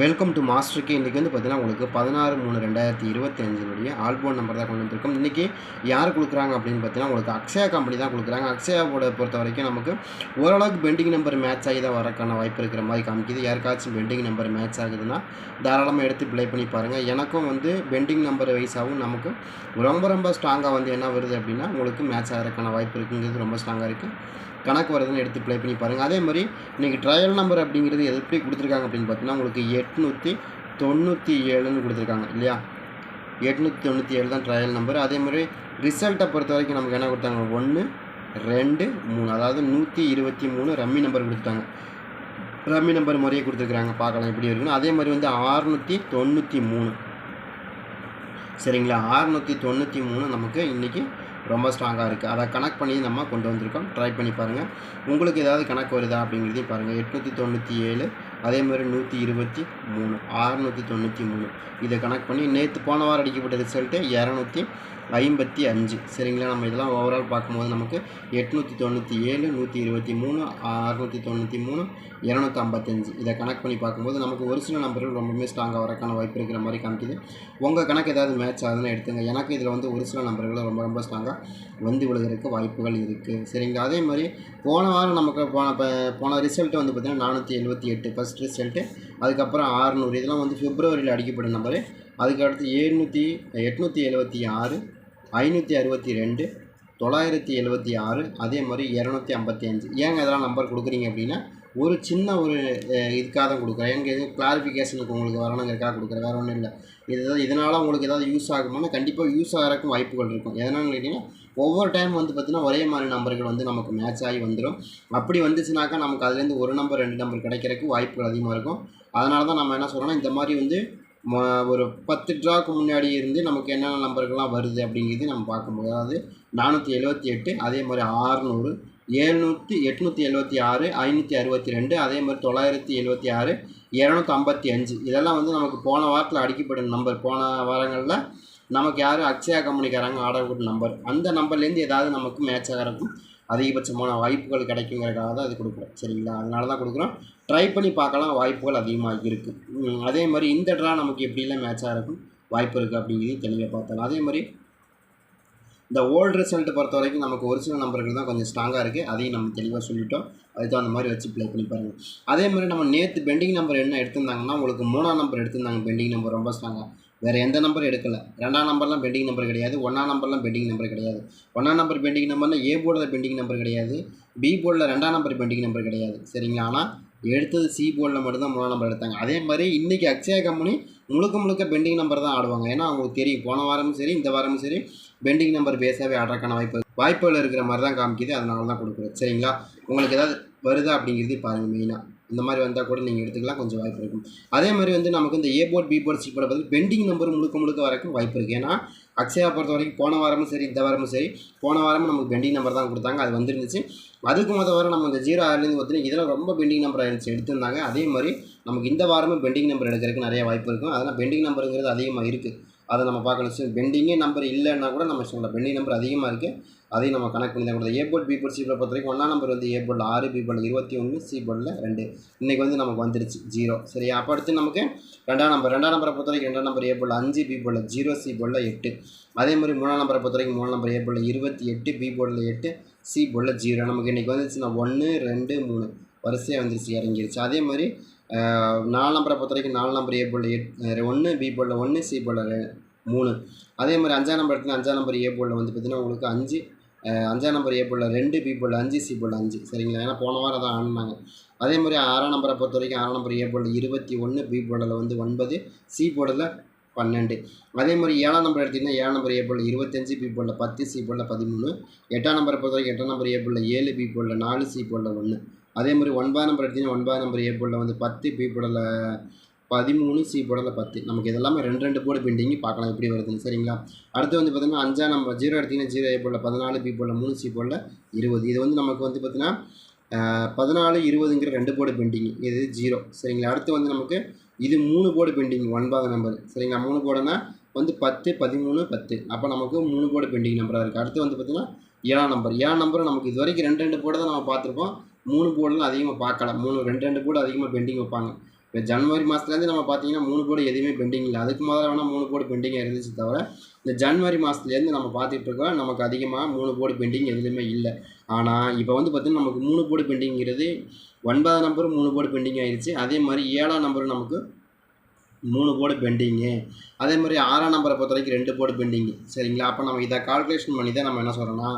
Welcome to மாஸ்டருக்கு இன்றைக்கி வந்து பார்த்தீங்கன்னா உங்களுக்கு பதினாறு மூணு ரெண்டாயிரத்தி இருபத்தஞ்சினுடைய ஆல்போன் நம்பர் தான் கொண்டு வந்திருக்கோம். இன்றைக்கி யார் கொடுக்குறாங்க அப்படின்னு பார்த்தீங்கன்னா உங்களுக்கு அக்ஷயா கம்பெனி தான் கொடுக்குறாங்க. அக்ஷயாவோட பொறுத்த வரைக்கும் நமக்கு ஓரளவுக்கு பெண்டிங் நம்பர் மேட்ச் ஆகி தான் வரக்கான வாய்ப்பு இருக்கிற மாதிரி காமிக்குது. யாருக்காச்சும் பெண்டிங் நம்பர் மேட்ச் ஆகுதுன்னா தாராளமாக எடுத்து ப்ளே பண்ணி பாருங்கள் எனக்கும் வந்து பெண்டிங் நம்பர் வைஸாகவும் நமக்கு ரொம்ப ரொம்ப ஸ்ட்ராங்காக வந்து என்ன வருது அப்படின்னா உங்களுக்கு மேட்ச் ஆகிறதுக்கான வாய்ப்பு இருக்குங்கிறது ரொம்ப ஸ்ட்ராங்காக இருக்குது கணக்கு வருதுன்னு எடுத்து ப்ளே பண்ணி பாருங்கள் அதே மாதிரி இன்றைக்கி ட்ரையல் நம்பர் அப்படிங்கிறது எப்படி கொடுத்துருக்காங்க அப்படின்னு பார்த்தீங்கன்னா உங்களுக்கு எட்நூற்றி தொண்ணூற்றி ஏழுன்னு கொடுத்துருக்காங்க இல்லையா? எட்நூற்றி தொண்ணூற்றி ஏழு தான் ட்ரையல் நம்பர் அதே மாதிரி ரிசல்ட்டை பொறுத்த வரைக்கும் நமக்கு என்ன கொடுத்தாங்க? ஒன்று ரெண்டு மூணு. அதாவது நூற்றி இருபத்தி மூணு ரம்மி நம்பர் கொடுத்துட்டாங்க. ரம்மி நம்பர் முறையே கொடுத்துருக்குறாங்க. பார்க்கலாம் எப்படி இருக்குன்னு. அதே மாதிரி வந்து ஆறுநூற்றி தொண்ணூற்றி மூணு. சரிங்களா? ஆறுநூற்றி தொண்ணூற்றி மூணு நமக்கு இன்றைக்கி ரொம்ப ஸ்ட்ராங்காக இருக்குது அதை கனெக்ட் பண்ணி நம்ம கொண்டு வந்திருக்கோம். ட்ரை பண்ணி பாருங்கள் உங்களுக்கு ஏதாவது கணக்கு வருதா அப்படிங்கிறதையும் பாருங்கள் எட்நூற்றி தொண்ணூற்றி ஏழு அதே மாதிரி நூற்றி இருபத்தி மூணு ஆறுநூற்றி தொண்ணூற்றி மூணு. இதை கனெக்ட் பண்ணி நேற்று போன வாரம் அடிக்கப்பட்ட ரிசல்ட்டு இரநூத்தி ஐம்பத்தி அஞ்சு. சரிங்களா? நம்ம இதெல்லாம் ஓவரால் பார்க்கும்போது நமக்கு எட்நூற்றி தொண்ணூற்றி ஏழு நூற்றி இருபத்தி மூணு அறுநூற்றி தொண்ணூற்றி மூணு இரநூத்தி ஐம்பத்தஞ்சு இதை கணக்கு பண்ணி பார்க்கும்போது நமக்கு ஒரு சில நம்பர்கள் ரொம்பவுமே ஸ்ட்ராங்காக வரக்கான வாய்ப்பு இருக்கிற மாதிரி காமிக்குது. உங்கள் கணக்கு ஏதாவது மேட்ச் ஆகுதுன்னு எடுத்துங்க. எனக்கு இதில் வந்து ஒரு சில நம்பர்கள் ரொம்ப ரொம்ப ஸ்ட்ராங்காக வந்து விழுகிறதுக்கு வாய்ப்புகள் இருக்குது சரிங்களா? அதே மாதிரி போன வாரம் நமக்கு போன இப்போ போன ரிசல்ட்டு வந்து பார்த்திங்கன்னா நானூற்றி எழுபத்தி எட்டு. ஃபஸ்ட் ரிசல்ட்டு அதுக்கப்புறம் ஆறுநூறு இதெல்லாம் வந்து பிப்ரவரியில் அடிக்கப்படும் நம்பரு அதுக்கு அடுத்து எழுநூற்றி எட்நூற்றி எழுபத்தி ஆறு ஐநூற்றி அறுபத்தி ரெண்டு தொள்ளாயிரத்தி எழுபத்தி ஆறு அதே மாதிரி இரநூத்தி ஐம்பத்தி அஞ்சு. ஏங்க இதெல்லாம் நம்பர் கொடுக்குறீங்க அப்படின்னா ஒரு சின்ன ஒரு இதுக்காக தான் கொடுக்குறேன். எனக்கு எதுவும் கிளாரிஃபிகேஷனுக்கு உங்களுக்கு வரணுங்கிறக்காக கொடுக்குறேன். வேறு ஒன்றும் இல்லை. இது இதனால் உங்களுக்கு ஏதாவது யூஸ் ஆகுமானா கண்டிப்பாக யூஸ் ஆகிறக்கும் வாய்ப்புகள் இருக்கும். எதனால கேட்டிங்கன்னா ஒவ்வொரு டைம் வந்து பார்த்திங்கன்னா ஒரே மாதிரி நம்பர்கள் வந்து நமக்கு மேட்ச் ஆகி வந்துடும் அப்படி வந்துச்சுனாக்கா நமக்கு அதுலேருந்து ஒரு நம்பர் ரெண்டு நம்பர் கிடைக்கிறதுக்கு வாய்ப்புகள் அதிகமாக இருக்கும். அதனால தான் நம்ம என்ன சொல்கிறோன்னா இந்த மாதிரி வந்து ஒரு பத்து ட்ராக்கு முன்னாடி இருந்து நமக்கு என்னென்ன நம்பர்கள்லாம் வருது அப்படிங்கிறது நம்ம பார்க்கும்போது அதாவது நானூற்றி எழுபத்தி எட்டு அதே மாதிரி ஆறுநூறு ஏழ்நூற்றி எட்நூற்றி எழுபத்தி ஆறு ஐநூற்றி அறுபத்தி ரெண்டு அதே மாதிரி தொள்ளாயிரத்தி எழுபத்தி ஆறு இரநூத்தி ஐம்பத்தி அஞ்சு. இதெல்லாம் வந்து நமக்கு போன வாரத்தில் அடிக்கப்படும் நம்பர். போன வாரங்களில் நமக்கு யார் அக்ஷயா கம்பெனிக்காரங்க ஆர்டர் கொடுத்த நம்பர். அந்த நம்பர்லேருந்து ஏதாவது நமக்கு மேட்ச் ஆகிறதுக்கும் அதிகபட்சமான வாய்ப்புகள் கிடைக்குங்கிறதுக்காக தான் இது கொடுக்குறோம். சரிங்களா? அதனால தான் கொடுக்குறோம். ட்ரை பண்ணி பார்க்கலாம். வாய்ப்புகள் அதிகமாக இருக்குது அதே மாதிரி இந்த ட்ரா நமக்கு எப்படிலாம் மேட்ச் இருக்கும்? வாய்ப்பு இருக்குது அப்படிங்கிறதையும் தெளிவாக பார்த்தலாம் அதே மாதிரி இந்த ஓல்டு ரிசல்ட் பொறுத்த வரைக்கும் நமக்கு ஒரிஜினல் நம்பர்கள் தான் கொஞ்சம் ஸ்ட்ராங்காக இருக்குது அதையும் நம்ம தெளிவாக சொல்லிட்டோம். அதுக்கு அந்த மாதிரி வச்சு ப்ளே பண்ணி பாருங்கள் அதே மாதிரி நம்ம நேற்று பெண்டிங் நம்பர் என்ன எடுத்திருந்தாங்கன்னா உங்களுக்கு மூணாம் நம்பர் எடுத்திருந்தாங்க. பெண்டிங் நம்பர் ரொம்ப ஸ்ட்ராங்காக வேறு எந்த நம்பர் எடுக்கலை. ரெண்டாம் நம்பர்லாம் பெண்டிங் நம்பர் கிடையாது. ஒன்றாம் நம்பர்லாம் பெண்டிங் நம்பர் கிடையாது. ஒன்றாம் நம்பர் பெண்டிங் நம்பர்னா ஏ போர்டில் பெண்டிங் நம்பர் கிடையாது. பி போர்டில் ரெண்டாம் நம்பர் பெண்டிங் நம்பர் கிடையாது. சரிங்களா? ஆனால் எடுத்தது சி போர்டில் மட்டும்தான் மூணாம் நம்பர் எடுத்தாங்க. அதே மாதிரி இன்றைக்கி அக்ஷயா கம்பெனி முழுக்க முழுக்க பெண்டிங் நம்பர் தான் ஆடுவாங்க. ஏன்னா அவங்களுக்கு தெரியும். போன வாரமும் சரி இந்த வாரமும் சரி பெண்டிங் நம்பர் பேஸாகவே ஆடுறதுக்கான வாய்ப்பு வாய்ப்புகள் இருக்கிற மாதிரி தான் காமிக்குது. அதனால தான் கொடுக்குறேன் சரிங்களா? உங்களுக்கு ஏதாவது வருதா அப்படிங்கிறது பாருங்கள் மெயினாக இந்த மாதிரி வந்தால் கூட நீங்கள் எடுத்துக்கலாம் கொஞ்சம் வாய்ப்பு இருக்கும். அதே மாதிரி வந்து நமக்கு இந்த A board B board C board பதில் பெண்டிங் நம்பர் முழுக்க முழுக்க வரைக்கும் வாய்ப்பு இருக்குது ஏன்னா அக்ஷயா பொறுத்த வரைக்கும் போன வாரமும் சரி இந்த வாரமும் சரி போன வாரமும் நமக்கு பெண்டிங் நம்பர் தான் கொடுத்தாங்க. அது வந்துருந்துச்சு. அதுக்கு முத வாரம் நம்ம இந்த ஜீரோ ஆறுலேருந்து பார்த்தீங்கன்னா இதெல்லாம் ரொம்ப பெண்டிங் நம்பர் ஆயிடுச்சு எடுத்திருந்தாங்க. அதே மாதிரி நமக்கு இந்த வாரமும் பெண்டிங் நம்பர் எடுக்கிறதுக்கு நிறைய வாய்ப்பு இருக்கும். அதனால் பெண்டிங் நம்பருங்கிறது அதிகமாக இருக்குது அதை நம்ம பார்க்கணும். பெண்டிங்கே நம்பர் இல்லைன்னா கூட நம்ம சொல்லலாம் பெண்டிங் நம்பர் அதிகமாக இருக்குது அதையும் நம்ம கனெக்ட் பண்ணி தான் கொடுத்தோம். A board B board C board பொறுத்த வரைக்கும் ஒன்றாம் நம்பர் வந்து ஏ போர்டில் ஆறு பி போர்டில் இருபத்தி ஒன்று சி போர்டில் ரெண்டு. இன்றைக்கி வந்து நமக்கு வந்துருச்சு ஜீரோ சரியா? அப்போ அடுத்து நமக்கு ரெண்டாம் நம்பர் ரெண்டாம் நம்பரை பொறுத்த வரைக்கும் ரெண்டாம் நம்பர் ஏ போர்டில் அஞ்சு பி போர்டில் ஜீரோ சி போர்டில் எட்டு. அதே மாதிரி மூணாம் நம்பரை பொறுத்த வரைக்கும் மூணாம் நம்பர் ஏ போர்டில் இருபத்தி எட்டு பி போர்டில் எட்டு சி போர்டில் ஜீரோ நமக்கு இன்றைக்கி வந்துச்சுன்னா ஒன்று ரெண்டு மூணு. வரிசையாக வந்துருச்சு இறங்கிருச்சு. அதே மாதிரி நாலு நம்பரை பொறுத்த வரைக்கும் நாலு நம்பர் ஏ போர்டில் எட் ஒன்று பி போர்டில் ஒன்று சி போர்டில் மூணு அதே மாதிரி அஞ்சாம் நம்பர் எடுத்தீங்கன்னா அஞ்சாம் நம்பர் ஏ போர்டில் வந்து பார்த்திங்கன்னா உங்களுக்கு அஞ்சு அஞ்சாம் நம்பர் ஏ போர்டில் ரெண்டு பி போர்டில் அஞ்சு சி போர்டில் அஞ்சு சரிங்களா ஏன்னா போன வாரம் தான் ஆனாங்க அதே மாதிரி ஆறாம் நம்பரை பொறுத்த வரைக்கும் ஆறாம் நம்பர் ஏ போர்டில் இருபத்தி ஒன்று பி போர்டில் வந்து ஒன்பது சி போர்டில் பன்னெண்டு அதே மாதிரி ஏழாம் நம்பர் எடுத்திங்கன்னா ஏழாம் நம்பர் ஏ போர்டில் இருபத்தஞ்சு பி போர்டில் பத்து சி போர்டில் பதிமூணு எட்டாம் நம்பரை பொறுத்த வரைக்கும் எட்டாம் நம்பர் ஏ போர்டில் ஏழு பி போர்டில் நாலு சி போர்டில் ஒன்று அதே மாதிரி ஒன்பதாம் நம்பர் எடுத்திங்கன்னா ஒன்பதாம் நம்பர் ஏ போர்டில் வந்து பத்து பி போர்டில் பதிமூணு சி போர்டில் பத்து. நமக்கு இதெல்லாமே ரெண்டு ரெண்டு போர்டு பெண்டிங்கி பார்க்கலாம் எப்படி வருதுன்னு. சரிங்களா? அடுத்து வந்து பார்த்தீங்கன்னா அஞ்சா நம்பர் ஜீரோ எடுத்திங்கன்னா ஜீரோ ஏ போர்டில் பதினாலு பி போர்டில் மூணு சி போர்டில் இருபது. இது வந்து நமக்கு வந்து பார்த்தீங்கன்னா பதினாலு இருபதுங்கிற ரெண்டு போர்டு பெண்டிங் இது ஜீரோ சரிங்களா? அடுத்து வந்து நமக்கு இது மூணு போர்டு பெண்டிங் ஒன்பது நம்பர் சரிங்களா? மூணு போர்டுனா வந்து பத்து பதிமூணு பத்து. அப்போ நமக்கு மூணு போர்டு பெண்டிங் நம்பராக இருக்குது அடுத்து வந்து பார்த்திங்கன்னா ஏழாம் நம்பர் ஏழாம் நம்பர் நமக்கு இது வரைக்கும் ரெண்டு ரெண்டு போர்டு தான் நம்ம பார்த்துருப்போம் மூணு போர்டுலாம் அதிகமாக பார்க்கலாம் மூணு ரெண்டு ரெண்டு போர்டு அதிகமாக பெண்டிங் வைப்பாங்க. இப்போ ஜனவரி மாதத்துலேருந்து நம்ம பார்த்தீங்கன்னா மூணு கோடி எதுவுமே பெண்டிங் இல்லை. அதுக்கு முதல்ல வேணால் மூணு கோடி பெண்டிங் இருந்துச்சு தவிர இந்த ஜனவரி மாதத்துலேருந்து நம்ம பார்த்துட்டு இருக்கோம். நமக்கு அதிகமாக மூணு கோடி பெண்டிங் எதுலையுமே இல்லை. ஆனால் இப்போ வந்து பார்த்திங்கன்னா நமக்கு மூணு கோடி பெண்டிங்கிறது ஒன்பதாம் நம்பரும் மூணு கோடி பெண்டிங் ஆயிடுச்சு. அதே மாதிரி ஏழாம் நம்பரும் நமக்கு மூணு போர்டு பெண்டிங்கு அதே மாதிரி ஆறாம் நம்பரை பொறுத்த வரைக்கும் ரெண்டு போர்டு பெண்டிங்கு சரிங்களா? அப்போ நம்ம இதை கால்குலேஷன் பண்ணி தான் நம்ம என்ன சொல்கிறோன்னா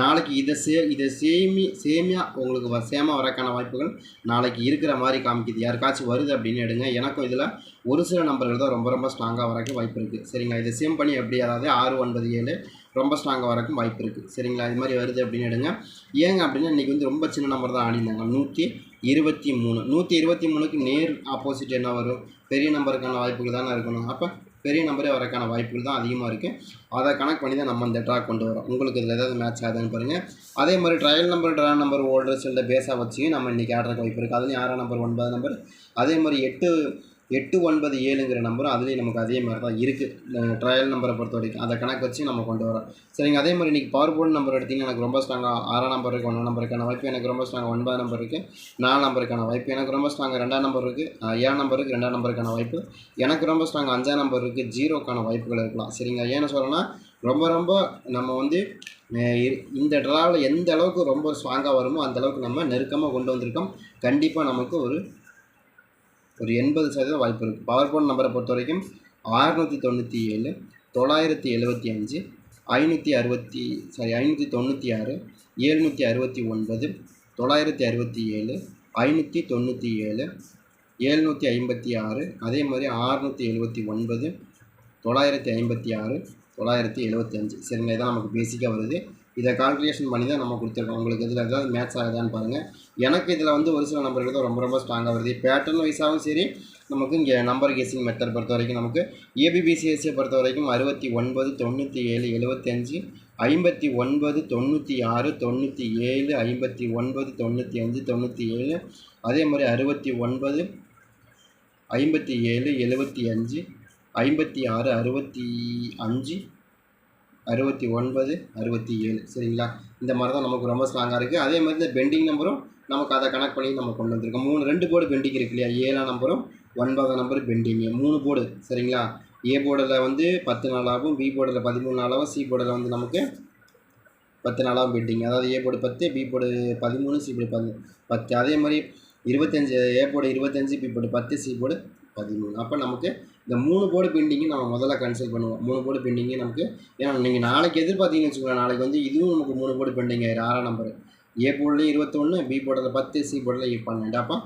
நாளைக்கு இதை சே இதை சேமி சேமியாக உங்களுக்கு சேமாக வரக்கான வாய்ப்புகள் நாளைக்கு இருக்கிற மாதிரி காமிக்குது. யாருக்காச்சும் வருது அப்படின்னு எடுங்க. எனக்கும் இதில் ஒரு சில நம்பர்கள் தான் ரொம்ப ரொம்ப ஸ்ட்ராங்காக வரக்கு வாய்ப்பு இருக்குது சரிங்களா? இதை சேம் பண்ணி எப்படி? அதாவது ஆறு ஒன்பது ஏழு ரொம்ப ஸ்ட்ராங்காக வரக்கும் வாய்ப்பு இருக்குது சரிங்களா? இது மாதிரி வருது அப்படின்னு எடுங்க. ஏங்க அப்படின்னா இன்றைக்கி வந்து ரொம்ப சின்ன நம்பர் தான் ஆடினாங்க நூற்றி இருபத்தி மூணு நூற்றி இருபத்தி மூணுக்கு நேர் ஆப்போசிட் என்ன வரும்? பெரிய நம்பருக்கான வாய்ப்புகள் தானே இருக்கணும். அப்போ பெரிய நம்பரே வரக்கான வாய்ப்புகள் தான் அதிகமாக இருக்குது அதை கனெக்ட் பண்ணி தான் நம்ம இந்த ட்ரா கொண்டு வரோம். உங்களுக்கு இதில் ஏதாவது மேட்ச் ஆகுதுன்னு பாருங்கள் அதே மாதிரி ட்ரையல் நம்பர் ட்ரா நம்பர் ஓல்டர்ஸ் இல்லை பேஸாக வச்சு நம்ம இன்றைக்கி ஆடுறதுக்கு வாய்ப்பு இருக்குது அதுலேயும் ஆறாம் நம்பர் ஒன்பது நம்பர் அதே மாதிரி எட்டு எட்டு ஒன்பது ஏழுங்கிற நம்பரும் அதுலேயும் நமக்கு அதே மாதிரி தான் இருக்குது ட்ரையல் நம்பரை பொறுத்த வரைக்கும். அதை கணக்கு வச்சு நம்ம கொண்டு வரோம். சரிங்க அதே மாதிரி இன்றைக்கி பவர் போர்டு நம்பர் எடுத்திங்கன்னா எனக்கு ரொம்ப ஸ்ட்ராங்காக ஆறாம் நம்பர் இருக்குது ஒன்றாம் நம்பருக்கான வாய்ப்பு எனக்கு ரொம்ப ஸ்ட்ராங் ஒன்பதாம் நம்பர் இருக்குது நாலு நம்பருக்கான வாய்ப்பு எனக்கு ரொம்ப ஸ்ட்ராங்காக ரெண்டாம் நம்பர் இருக்குது ஏழாம் நம்பர் இருக்குது ரெண்டாம் நம்பருக்கான வாய்ப்பு எனக்கு ரொம்ப ஸ்ட்ராங் அஞ்சாம் நம்பர் இருக்குது ஜீரோக்கான வாய்ப்புகள் இருக்கலாம். சரிங்க ஏன்னு சொல்லணும்னா ரொம்ப ரொம்ப நம்ம வந்து இந்த ட்ராவில் எந்த அளவுக்கு ரொம்ப ஸ்ட்ராங்காக வருமோ அந்த அளவுக்கு நம்ம நெருக்கமாக கொண்டு வந்திருக்கோம். கண்டிப்பாக நமக்கு ஒரு ஒரு எண்பது சதவீதம் வாய்ப்பு இருக்குது பவர் போன் நம்பரை பொறுத்த வரைக்கும் ஆறுநூற்றி தொண்ணூற்றி ஏழு தொள்ளாயிரத்தி எழுபத்தி அஞ்சு ஐநூற்றி அறுபத்தி சாரி ஐநூற்றி தொண்ணூற்றி ஆறு ஏழ்நூற்றி அறுபத்தி ஒன்பது தொள்ளாயிரத்தி அறுபத்தி ஏழு ஐநூற்றி தொண்ணூற்றி ஏழு ஏழ்நூற்றி ஐம்பத்தி ஆறு அதே மாதிரி ஆறுநூற்றி எழுபத்தி ஒன்பது தொள்ளாயிரத்தி ஐம்பத்தி ஆறு தொள்ளாயிரத்தி எழுபத்தி அஞ்சு. சரிங்க இதான் நமக்கு பேசிக்காக வருது. இதை கால்குலேஷன் பண்ணி தான் நம்ம கொடுத்துருக்கோம். உங்களுக்கு இதில் ஏதாவது மேட்ச் ஆகுதான்னு பாருங்கள் எனக்கு இதில் வந்து ஒரு சில நம்பர்கள் தான் ரொம்ப ரொம்ப ஸ்ட்ராங்காக வருது. பேட்டர்ன் வைஸாகவும் சரி நமக்கு இங்கே நம்பர் கேசிங் மெத்தட் பொறுத்த வரைக்கும் நமக்கு ஏபிபிசிஎஸ்சியை பொறுத்த வரைக்கும் அறுபத்தி ஒன்பது தொண்ணூற்றி ஏழு எழுபத்தஞ்சு ஐம்பத்தி ஒன்பது தொண்ணூற்றி ஆறு தொண்ணூற்றி ஏழு ஐம்பத்தி ஒன்பது தொண்ணூற்றி அஞ்சு தொண்ணூற்றி ஏழு அதே மாதிரி அறுபத்தி ஒன்பது ஐம்பத்தி ஏழு எழுபத்தி அஞ்சு ஐம்பத்தி ஆறு அறுபத்தி அஞ்சு அறுபத்தி ஒன்பது அறுபத்தி ஏழு. சரிங்களா? இந்த மாதிரி தான் நமக்கு ரொம்ப ஸ்ட்ராங்காக இருக்குது அதே மாதிரி இந்த பெண்டிங் நம்பரும் நமக்கு அதை கனெக்ட் பண்ணி நம்ம கொண்டு வந்திருக்கோம். மூணு ரெண்டு போர்டு பெண்டிங் இருக்கு இல்லையா? ஏழாம் நம்பரும் ஒன்பதாம் நம்பர் பெண்டிங்கு மூணு போர்டு சரிங்களா? ஏ போர்டில் வந்து பத்து நாளாகவும் பி போர்டில் பதிமூணு நாளாகவும் சி போர்டில் வந்து நமக்கு பத்து நாளாகவும் பெண்டிங் அதாவது ஏ போர்டு பத்து பி போர்டு பதிமூணு சி போர்டு பதி பத்து. அதே மாதிரி இருபத்தஞ்சு ஏ போர்டு இருபத்தஞ்சி பி போர்டு பத்து சி போர்டு பதிமூணு. அப்போ நமக்கு இந்த மூணு போர்டு பெண்டிங்கு நம்ம முதல்ல கன்சல்ட் பண்ணுவோம். மூணு போர்டு பெண்டிங்கு நமக்கு ஏன்னா நீங்கள் நாளைக்கு எதிர்பார்த்தீங்கன்னு வச்சுக்கோங்களேன் நாளைக்கு வந்து இதுவும் நமக்கு மூணு போர்டு பெயிண்டிங் ஆயிரும். ஆறாம் நம்பர் ஏ போர்டில் இருபத்தொன்று பி போர்டில் பத்து சி போர்டில் பன்னெண்டு அப்போ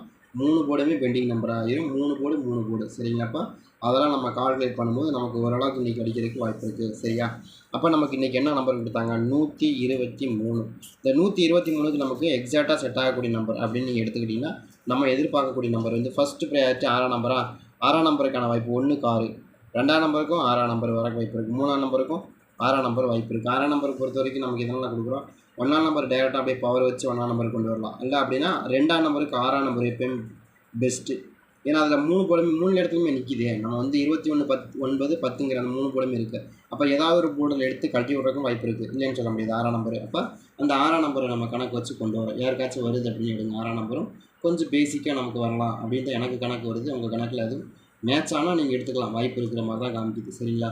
மூணு போர்டுமே பெண்டிங் நம்பர் ஆயிரும். மூணு போர்டு மூணு போர்டு சரிங்களாப்பா அதெல்லாம் நம்ம கால்குலேட் பண்ணும்போது நமக்கு ஓரளவுக்கு இன்றைக்கி அடிக்கிறதுக்கு வாய்ப்பு இருக்குது சரியா? அப்போ நமக்கு இன்றைக்கி என்ன நம்பர் கொடுத்தாங்க? நூற்றி இருபத்தி மூணு. இந்த நூற்றி இருபத்தி மூணுக்கு நமக்கு எக்ஸாக்டாக செட் ஆகக்கூடிய நம்பர் அப்படின்னு நீங்கள் எடுத்துக்கிட்டிங்கன்னா நம்ம எதிர்பார்க்கக்கூடிய நம்பர் வந்து ஃபஸ்ட்டு ப்ரையாரிட்டி ஆறாம் நம்பரா ஆறாம் நம்பருக்கான வாய்ப்பு ஒன்றுக்கு ஆறு ரெண்டாம் நம்பருக்கும் ஆறாம் நம்பர் வர வாய்ப்பு இருக்குது மூணாம் நம்பருக்கும் ஆறாம் நம்பர் வாய்ப்பு இருக்குது ஆறாம் நம்பர் பொறுத்த வரைக்கும் நமக்கு இதெல்லாம் கொடுக்குறோம்? ஒன்றாம் நம்பர் டேரெக்டாக அப்படியே பவர் வச்சு ஒன்றாம் நம்பர் கொண்டு வரலாம். இல்லை அப்படின்னா ரெண்டாம் நம்பருக்கு ஆறாம் நம்பர் எப்பயும் பெஸ்ட்டு ஏன்னா அதில் மூணு போலமே மூணு இடத்துலையுமே நிற்கிது நம்ம வந்து இருபத்தி ஒன்று பத்து ஒன்பது பத்துங்கிற அந்த மூணு போலமே இருக்குது அப்போ ஏதாவது ஒரு போர்டில் எடுத்து கட்டி விட்றதுக்கும் வாய்ப்பு இருக்குது இல்லைன்னு சொல்ல முடியாது. ஆறாம் நம்பர். அப்போ அந்த ஆறாம் நம்பரை நம்ம கணக்கு வச்சு கொண்டு வரோம். யாருக்காச்சும் வருது அப்படின்னு எடுங்க. ஆறாம் நம்பரும் கொஞ்சம் பேசிக்காக நமக்கு வரலாம் அப்படின்ட்டு எனக்கு கணக்கு வருது. உங்கள் கணக்கில் அது மேட்ச் ஆனால் நீங்கள் எடுத்துக்கலாம். வாய்ப்பு இருக்கிற மாதிரி தான் காமிக்குது. சரிங்களா?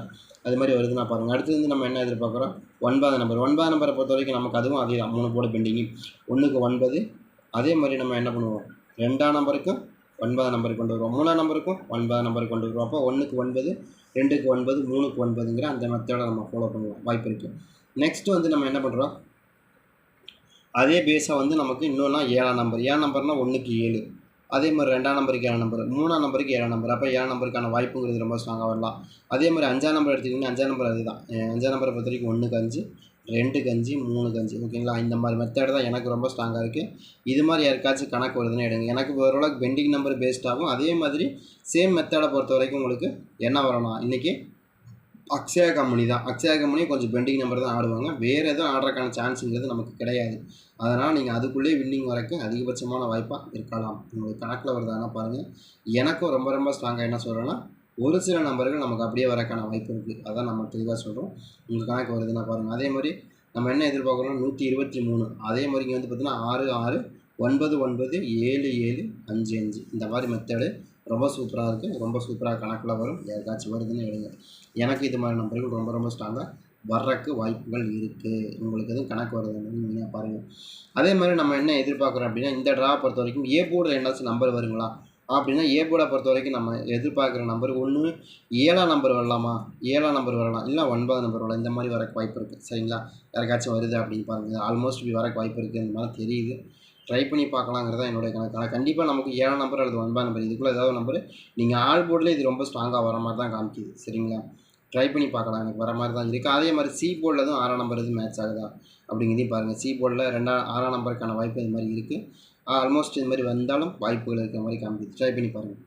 அது மாதிரி வருதுன்னா பாருங்கள் அடுத்து வந்து நம்ம என்ன எதிர்பார்க்குறோம்? ஒன்பதாம் நம்பர் ஒன்பதாம் நம்பரை பொறுத்த வரைக்கும் நமக்கு அதுவும் அதே தான். மூணு போட பெண்டிங்கு ஒன்றுக்கு ஒன்பது. அதே மாதிரி நம்ம என்ன பண்ணுவோம்? ரெண்டாம் நம்பருக்கும் ஒன்பதாம் நம்பருக்கு கொண்டு வருவோம். மூணாம் நம்பருக்கும் ஒன்பதாம் நம்பருக்கு கொண்டு வருவோம். அப்போ ஒன்றுக்கு ஒன்பது ரெண்டுக்கு ஒன்பது மூணுக்கு ஒன்பதுங்கிற அந்த மெத்தடை நம்ம ஃபாலோ பண்ணுவோம் வாய்ப்பு இருக்குது நெக்ஸ்ட்டு வந்து நம்ம என்ன பண்ணுறோம் அதே பேஸாக வந்து நமக்கு இன்னொன்னா ஏழாம் நம்பர் ஏழாம் நம்பர்னால் ஒன்றுக்கு ஏழு. அதே மாதிரி ரெண்டாம் நம்பருக்கு ஏழாம் நம்பர் மூணாம் நம்பருக்கு ஏழாம் நம்பர் அப்போ ஏழாம் நம்பருக்கான வாய்ப்புங்கிறது ரொம்ப ஸ்ட்ராங்காக வரலாம். அதே மாதிரி அஞ்சாம் நம்பர் எடுத்துக்கிட்டிங்கன்னா அஞ்சாம் நம்பர் அதுதான். அஞ்சாம் நம்பரை பொறுத்த வரைக்கும் ஒன்றுக்கு அஞ்சு ரெண்டு கஞ்சி மூணு கஞ்சி ஓகேங்களா இந்த மாதிரி மெத்தட் தான் எனக்கு ரொம்ப ஸ்ட்ராங்காக இருக்குது இது மாதிரி யாருக்காச்சும் கணக்கு வருதுன்னு எடுங்க. எனக்கு ஓரளவுக்கு பெண்டிங் நம்பர் பேஸ்ட் ஆகும். அதே மாதிரி சேம் மெத்தடை பொறுத்த வரைக்கும் உங்களுக்கு என்ன வரணும்? இன்றைக்கி அக்ஷயா கம்பெனி தான். அக்ஷயா கம்பெனியும் கொஞ்சம் பெண்டிங் நம்பர் தான் ஆடுவாங்க. வேறு எதுவும் ஆடுறதுக்கான சான்ஸுங்கிறது நமக்கு கிடையாது. அதனால் நீங்கள் அதுக்குள்ளேயே வின்னிங் வரைக்கும் அதிகபட்சமான வாய்ப்பாக இருக்கலாம். உங்களுக்கு கணக்கில் வருதானா பாருங்கள் எனக்கும் ரொம்ப ரொம்ப ஸ்ட்ராங்காக என்ன சொல்கிறேன்னா ஒரு சில நம்பர்கள் நமக்கு அப்படியே வரக்கான வாய்ப்பு இருக்குது அதான் நம்ம தெளிவாக சொல்கிறோம் உங்கள் கணக்கு வருதுன்னா பாருங்கள் அதே மாதிரி நம்ம என்ன எதிர்பார்க்குறோம்? நூற்றி இருபத்தி மூணு. அதே மாதிரி இங்கே வந்து பார்த்தீங்கன்னா ஆறு ஆறு ஒன்பது ஒன்பது ஏழு ஏழு அஞ்சு அஞ்சு. இந்த மாதிரி மெத்தடு ரொம்ப சூப்பராக இருக்குது ரொம்ப சூப்பராக கணக்கில் வரும். யாருக்காச்சும் வருதுன்னு எழுதுங்க எனக்கு இது மாதிரி நம்பர்கள் ரொம்ப ரொம்ப ஸ்ட்ராங்காக வர்றக்கு வாய்ப்புகள் இருக்குது உங்களுக்கு எதுவும் கணக்கு வருதுன்னு நீங்கள் பாருங்கள் அதே மாதிரி நம்ம என்ன எதிர்பார்க்குறோம் அப்படின்னா இந்த ட்ரா பொறுத்த வரைக்கும் ஏ போர்டில் என்னாச்சும் நம்பர் வருங்களா? அப்படின்னா ஏ போர்டை பொறுத்த வரைக்கும் நம்ம எதிர்பார்க்குற நம்பர் ஒன்று ஏழாம் நம்பர் வரலாமா? ஏழாம் நம்பர் வரலாம். இல்லை ஒன்பதாம் நம்பர் வரலாம். இந்த மாதிரி வரக்கு வாய்ப்பு இருக்குது சரிங்களா? யாருக்காச்சும் வருது அப்படின்னு பாருங்கள் ஆல்மோஸ்ட் இப்படி வரக்கு வாய்ப்பு இருக்குது இந்த மாதிரி தெரியுது. ட்ரை பண்ணி பார்க்கலாங்கிறது தான் என்னுடைய கணக்கு. ஆனால் கண்டிப்பாக நமக்கு ஏழாம் நம்பர் அல்லது ஒன்பதாம் நம்பர் இதுக்குள்ளே ஏதாவது நம்பர் நீங்கள் ஆல் போர்டில் இது ரொம்ப ஸ்ட்ராங்காக வர மாதிரி தான் காமிக்குது. சரிங்களா? ட்ரை பண்ணி பார்க்கலாம். எனக்கு வர மாதிரி தான் இருக்குது அதே மாதிரி சி போர்டில் தான் ஆறாம் நம்பர் எதுவும் மேட்ச் ஆகுதா? அப்படிங்கிறதையும் பாருங்கள் சி போர்டில் ரெண்டாம் ஆறாம் நம்பருக்கான வாய்ப்பு இது மாதிரி இருக்குது ஆல்மோஸ்ட் இது மாதிரி வந்தாலும் வாய்ப்புகள் இருக்கிற மாதிரி காமிக்குது. ட்ரை பண்ணி பாருங்கள்